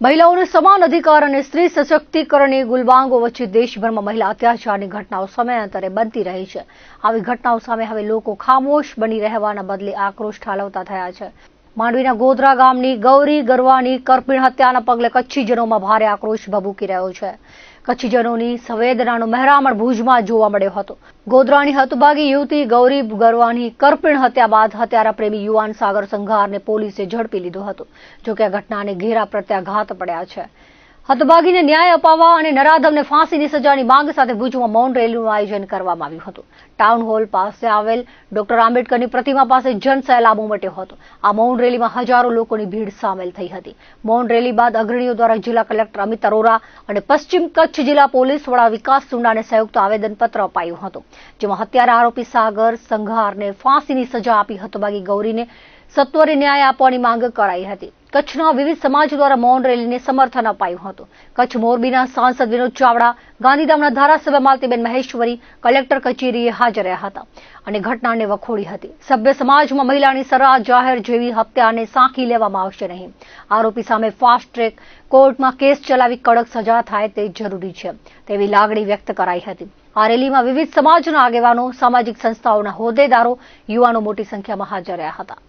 મહિલાઓને સમાન અધિકાર અને સ્ત્રી સશક્તિકરણની ગુલબાંગો વચ્ચે દેશભરમાં મહિલા અત્યાચારની ઘટનાઓ સમયાંતરે બનતી રહી છે. આવી ઘટનાઓ સામે હવે લોકો ખામોશ બની રહેવાના બદલે આક્રોશ ઠાલવતા થયા છે. માંડવીના ગોધરા ગામની ગૌરી ગરવાની કરપીણ હત્યાના પગલે કચ્છીજનોમાં ભારે આક્રોશ ભભૂકી રહ્યો છે. કચ્છીજનોની સંવેદનાનો મહેરામણ ભુજમાં જોવા મળ્યો હતો. ગોધરાની હતભાગી યુવતી ગૌરી ગરવાની કરપીણ હત્યા બાદ હત્યારા પ્રેમી યુવાન સાગર સંઘારને પોલીસે ઝડપી લીધો હતો, જોકે આ ઘટનાને ઘેરા પ્રત્યાઘાત પડ્યા છે. હતભાગીને ન્યાય અપાવવા અને નરાધમને ફાંસીની સજાની માંગ સાથે ભુજમાં મૌન રેલીનું આયોજન કરવામાં આવ્યું હતું. ટાઉન હોલ પાસે આવેલ ડોક્ટર આંબેડકરની પ્રતિમા પાસે જનસેલાબ ઉમટ્યો હતો. આ મૌન રેલીમાં હજારો લોકોની ભીડ સામેલ થઈ હતી. મૌન રેલી બાદ અગ્રણીઓ દ્વારા જિલ્લા કલેક્ટર અમિત અરોરા અને પશ્ચિમ કચ્છ જિલ્લા પોલીસ વડા વિકાસ સુંડાને સંયુક્ત આવેદનપત્ર અપાયું હતું, જેમાં હત્યારા આરોપી સાગર સંઘારને ફાંસીની સજા આપી હતભાગી ગૌરીને સત્વરે ન્યાય આપવાની માંગ કરાઈ હતી. કચ્છના વિવિધ સમાજ દ્વારા મૌન રેલીને સમર્થન અપાયું હતું. કચ્છ મોરબીના સાંસદ વિનોદ ચાવડા, ગાંધીધામના ધારાસભ્ય માલતીબેન મહેશ્વરી, કલેક્ટર કચેરીએ હાજર રહ્યા હતા અને ઘટનાને વખોડી હતી. સભ્ય સમાજમાં મહિલાની સરાહ જાહેર જેવી હત્યાને સાંખી લેવામાં આવશે નહીં. આરોપી સામે ફાસ્ટ ટ્રેક કોર્ટમાં કેસ ચલાવી કડક સજા થાય તે જરૂરી છે તેવી લાગણી વ્યક્ત કરાઈ હતી. આ રેલીમાં વિવિધ સમાજના આગેવાનો, સામાજિક સંસ્થાઓના હોદ્દેદારો, યુવાનો મોટી સંખ્યામાં હાજર રહ્યા હતા.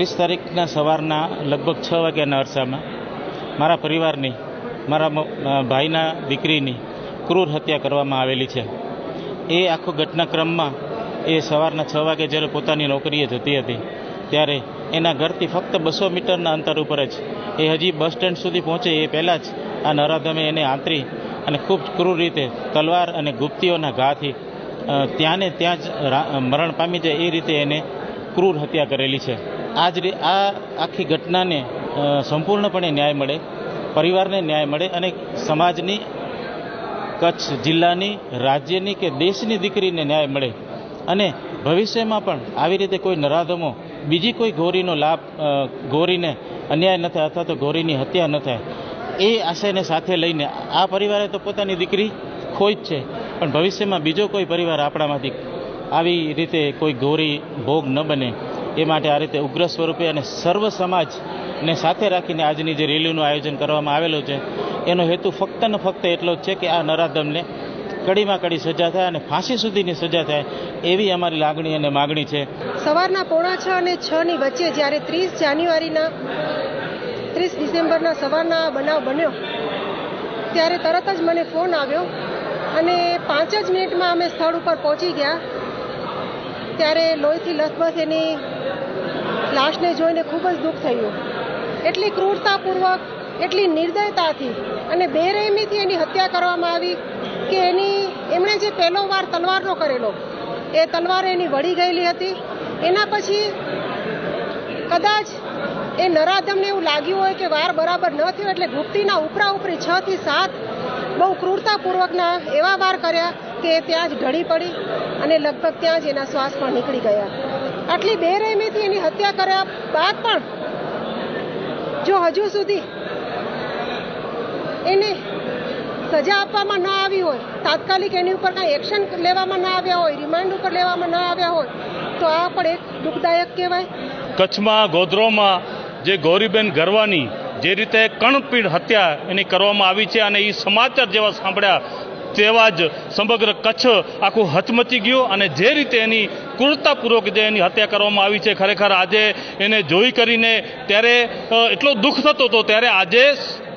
ત્રીસ તારીખના સવારના લગભગ છ વાગ્યાના અરસામાં મારા પરિવારની, મારા ભાઈના દીકરીની ક્રૂર હત્યા કરવામાં આવેલી છે. એ આખો ઘટનાક્રમમાં એ સવારના છ વાગે જ્યારે પોતાની નોકરીએ જતી હતી, ત્યારે એના ઘરથી ફક્ત બસો મીટરના અંતર ઉપર જ એ હજી બસ સ્ટેન્ડ સુધી પહોંચે એ પહેલાં જ આ નરાધમે એને આંતરી અને ખૂબ ક્રૂર રીતે તલવાર અને ગુપ્તીઓના ઘાથી ત્યાંને ત્યાં જ મરણ પામી જાય એ રીતે એને ક્રૂર હત્યા કરેલી છે. આ જ આ આખી ઘટનાને સંપૂર્ણપણે ન્યાય મળે, પરિવારને ન્યાય મળે અને સમાજની, કચ્છ જિલ્લાની, રાજ્યની કે દેશની દીકરીને ન્યાય મળે. અને ભવિષ્યમાં પણ આવી રીતે કોઈ નરાધમો, બીજી કોઈ ગોરીનો લાભ ગોરીને અન્યાય ન થાય અથવા તો ગોરીની હત્યા ન થાય, એ આશયને સાથે લઈને આ પરિવારે તો પોતાની દીકરી ખોઈ જ છે. પણ ભવિષ્યમાં બીજો કોઈ પરિવાર આપણામાંથી આવી રીતે કોઈ ગોરી ભોગ ન બને. એ માટે આ રીતે ઉગ્ર સ્વરૂપે અને સર્વ સમાજને સાથે રાખીને આજની જે રેલીનું આયોજન કરવામાં આવેલું છે, એનો હેતુ ફક્ત ને ફક્ત એટલો જ છે કે આ નરાધમને કડીમાં કડી સજા થાય અને ફાંસી સુધીની સજા થાય એવી અમારી લાગણી અને માગણી છે. સવારના પોણા છ અને છ ની વચ્ચે જ્યારે ત્રીસ જાન્યુઆરીના, ત્રીસ ડિસેમ્બરના સવારના બનાવ બન્યો, ત્યારે તરત જ મને ફોન આવ્યો અને પાંચ જ મિનિટમાં અમે સ્થળ ઉપર પહોંચી ગયા. ત્યારે લોહીથી લથબથ એની લાશને જોઈને ખૂબ જ દુઃખ થયું. એટલી ક્રૂરતાપૂર્વક, એટલી નિર્દયતાથી અને બેરહેમીથી એની હત્યા કરવામાં આવી કે એની, એમણે જે પહેલો વાર તલવારનો કરેલો, એ તલવાર એની વળી ગયેલી હતી. એના પછી કદાચ એ નરાધમને એવું લાગ્યું હોય કે વાર બરાબર ન થયો એટલે ગુપ્તીના ઉપરા ઉપરી છ થી સાત બહુ ક્રૂરતાપૂર્વકના એવા વાર કર્યા કે ત્યાં જ ઢળી પડી અને લગભગ ત્યાં જ એના શ્વાસ પણ નીકળી ગયા. આટલી બેરહેમીથી એની હત્યા કર્યા બાદ પણ જો હજુ સુધી એને સજા આપવામાં ન આવી હોય, તાત્કાલિક એની ઉપર કાંઈ એક્શન લેવામાં ન આવ્યા હોય, રિમાન્ડ ઉપર લેવામાં ન આવ્યા હોય, તો આ પણ એક દુઃખદાયક કહેવાય. કચ્છમાં, ગોધરોમાં જે ગૌરીબેન ગરવાની જે રીતે કણપીડ હત્યા એની કરવામાં આવી છે અને એ સમાચાર જેવા સાંભળ્યા તેવા જ સમગ્ર કચ્છ આખું હચમચી ગયું અને જે રીતે એની ક્રૂરતાપૂર્વક જે એની હત્યા કરવામાં આવી છે, ખરેખર આજે એને જોઈ કરીને ત્યારે એટલો દુઃખ થતો હતો. ત્યારે આજે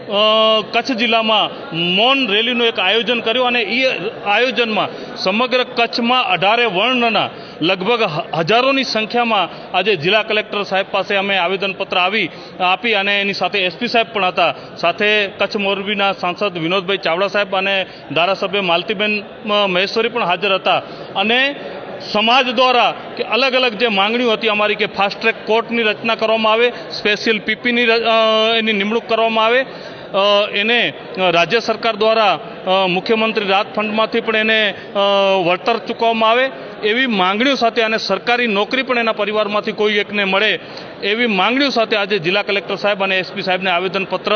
કચ્છ જિલ્લામાં મૌન રેલીનું એક આયોજન કર્યું અને એ આયોજનમાં સમગ્ર કચ્છમાં અઢારે વર્ણના લગભગ હજારોની સંખ્યામાં આજે જિલ્લા કલેક્ટર સાહેબ પાસે અમે આવેદનપત્ર આવી, આપી અને એની સાથે એસપી સાહેબ પણ હતા. સાથે કચ્છ મોરબીના સાંસદ વિનોદભાઈ ચાવડા સાહેબ અને ધારાસભ્ય માલતીબેન મહેશ્વરી પણ હાજર હતા. અને સમાજ દ્વારા કે અલગ અલગ જે માંગણીઓ હતી અમારી કે ફાસ્ટ ટ્રેક કોર્ટની રચના કરવામાં આવે સ્પેશિયલ પીપીની એની નિમણૂક કરવામાં આવે એને રાજ્ય સરકાર દ્વારા મુખ્યમંત્રી રાહત ફંડમાંથી પણ એને વળતર ચૂકવવામાં આવે. એવી માંગણીઓ સાથે અને સરકારી નોકરી પણ એના પરિવારમાંથી કોઈ એકને મળે એવી માંગણીઓ સાથે આજે જિલ્લા કલેક્ટર સાહેબ અને એસપી સાહેબને આવેદનપત્ર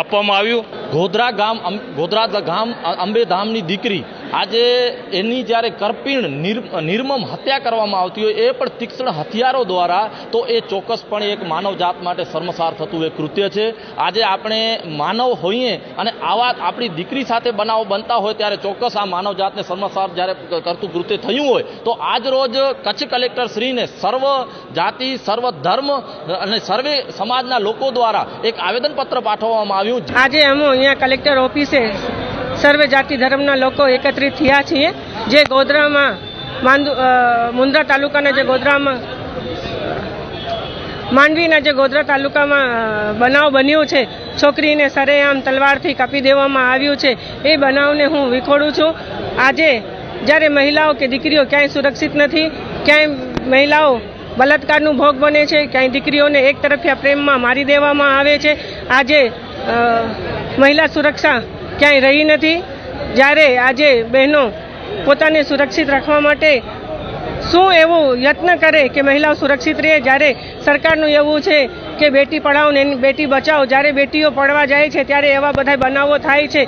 આપવામાં આવ્યું. ગોધરા ગામ ગોધરા ગામ અંબેધામની દીકરી આજે એની જ્યારે કરપીણ નિર્મમ હત્યા કરવામાં આવતી હોય, એ પણ તીક્ષ્ણ હથિયારો દ્વારા, તો એ ચોક્કસપણે એક માનવ જાત માટે શર્મસાર થતું એ કૃત્ય છે. આજે આપણે માનવ હોઈએ અને આવા આપણી દીકરી સાથે બનાવો બનતા હોય, ત્યારે ચોક્કસ આ માનવ જાતને શર્મસાર જ્યારે કરતું કૃત્ય થયું હોય, તો આજ રોજ કચ્છ કલેક્ટર શ્રીને સર્વ જાતિ, સર્વ ધર્મ અને સર્વે સમાજના લોકો દ્વારા એક આવેદનપત્ર પાઠવવામાં આવ્યું. આજે અમે અહીંયા કલેક્ટર ઓફિસે સર્વે જાતિ ધર્મના લોકો એકત્રિત થયા છીએ. જે ગોધરામાં માંદુ મુન્દ્રા તાલુકાના જે ગોધરામાં, માંડવીના જે ગોધરા તાલુકામાં બનાવ બન્યો છે, છોકરીને સરેઆમ તલવારથી કાપી દેવામાં આવ્યું છે, એ બનાવને હું વિખોડું છું. આજે જ્યારે મહિલાઓ કે દીકરીઓ ક્યાંય સુરક્ષિત નથી, ક્યાંય મહિલાઓ બલાત્કારનું ભોગ બને છે, ક્યાંય દીકરીઓને એક તરફિયા પ્રેમમાં મારી દેવામાં આવે છે. આજે મહિલા સુરક્ષા ક્યાંય રહી નથી. જ્યારે આજે બહેનો પોતાને સુરક્ષિત રાખવા માટે શું એવું યત્ન કરે કે મહિલાઓ સુરક્ષિત રહે? જ્યારે સરકારનું એવું છે કે બેટી પઢાઓ ને બેટી બચાવો જ્યારે બેટીઓ પડવા જાય છે, ત્યારે એવા બધા બનાવો થાય છે.